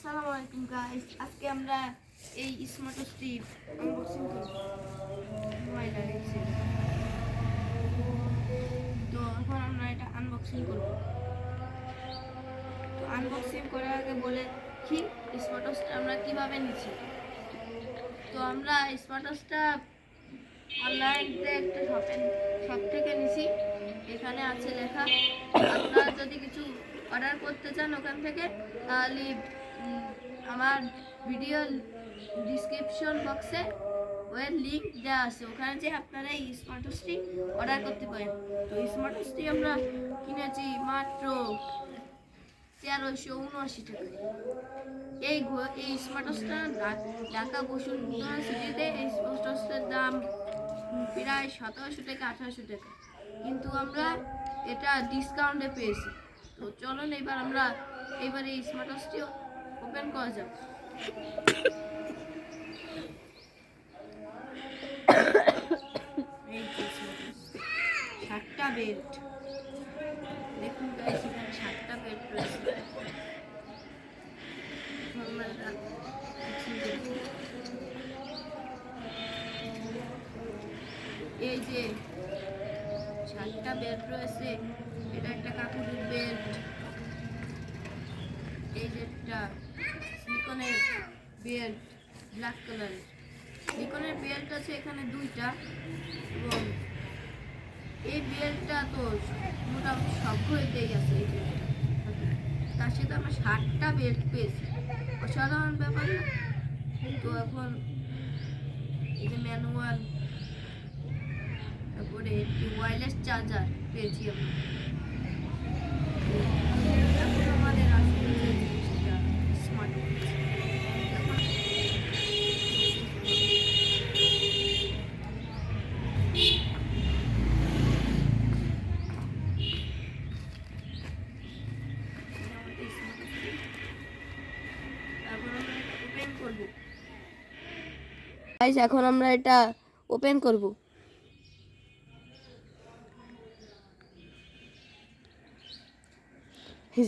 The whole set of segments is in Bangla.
আসসালামু আলাইকুম গাইস আজকে আমরা এই স্মার্ট স্টিভ আনবক্সিং করব। তো এখন আমরা এটা আনবক্সিং করব। তো আনবক্সিং করার আগে বলে কি স্মার্ট স্টিভ আমরা কীভাবে নিচ্ছি? তো আমরা স্মার্ট স্টাফ অনলাইনতে একটা শপে শপ থেকে নিছি। এখানে আছে লেখা, আপনারা যদি কিছু অর্ডার করতে চান ওখান থেকে তাহলে আমার ভিডিও ডিসক্রিপশন বক্সে ওয়ের লিঙ্ক দেওয়া আছে। ওখানে যে আপনারা এই স্মার্ট ওয়াচটি অর্ডার করতে পারেন। তো স্মার্ট ওয়াচটি আমরা কিনেছি মাত্র তেরোশো উনআশি টাকা এই এই স্মার্ট ওয়াচটা ঢাকা বসুন্ধরা সিটিতে এই স্মার্ট ওয়াচটার দাম প্রায় সতেরোশো টাকা আঠারোশো টাকা। কিন্তু আমরা এটা ডিসকাউন্টে পেয়েছি। তো চলুন এবার আমরা এবার এই স্মার্ট ওয়াচটি ওপেন করা যাক। সাতটা বেল্ট দেখুন এখানে সাতটা বেল্ট রয়েছে। এই যে সাতটা বেল্ট রয়েছে, এটা একটা কাপড়ের বেল্ট এই যে একটা বেল্ট ব্ল্যাক কালারের সিলিকনের বেল্ট আছে এখানে দুইটা এবং এই বেল্টটা তো মোটামুটি সব ঘরেতেই আছে এই বেল্টটা তার সাথে আমরা ষাটটা বেল্ট পেয়েছি। অসাধারণ ব্যাপার না। তো এখন এই যে ম্যানুয়াল তারপরে একটি ওয়্যারলেস চার্জার পেয়েছি আমরা। গাইস এখন আমরা এটা ওপেন করব।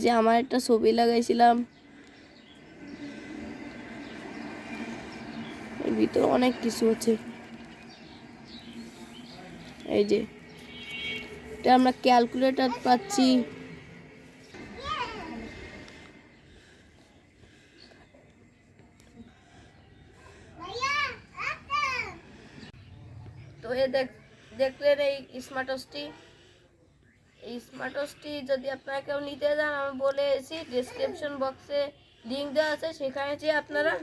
যে আমার একটা ছবি লাগাইছিলাম। এর ভিতরে অনেক কিছু আছে। এই যে, এটা আমরা ক্যালকুলেটর পাচ্ছি। দেখ, দেখলেন এই স্মার্ট এই স্মার্ট যদি আপনারা কেউ নিতে যান, আমি বলে এসেছি ডিসক্রিপশন বক্সে লিঙ্ক দেওয়া আছে, সেখানে যে আপনারা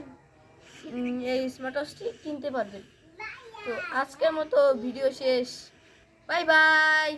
এই স্মার্ট কিনতে পারবেন। তো আজকের মতো ভিডিও শেষ। Bye bye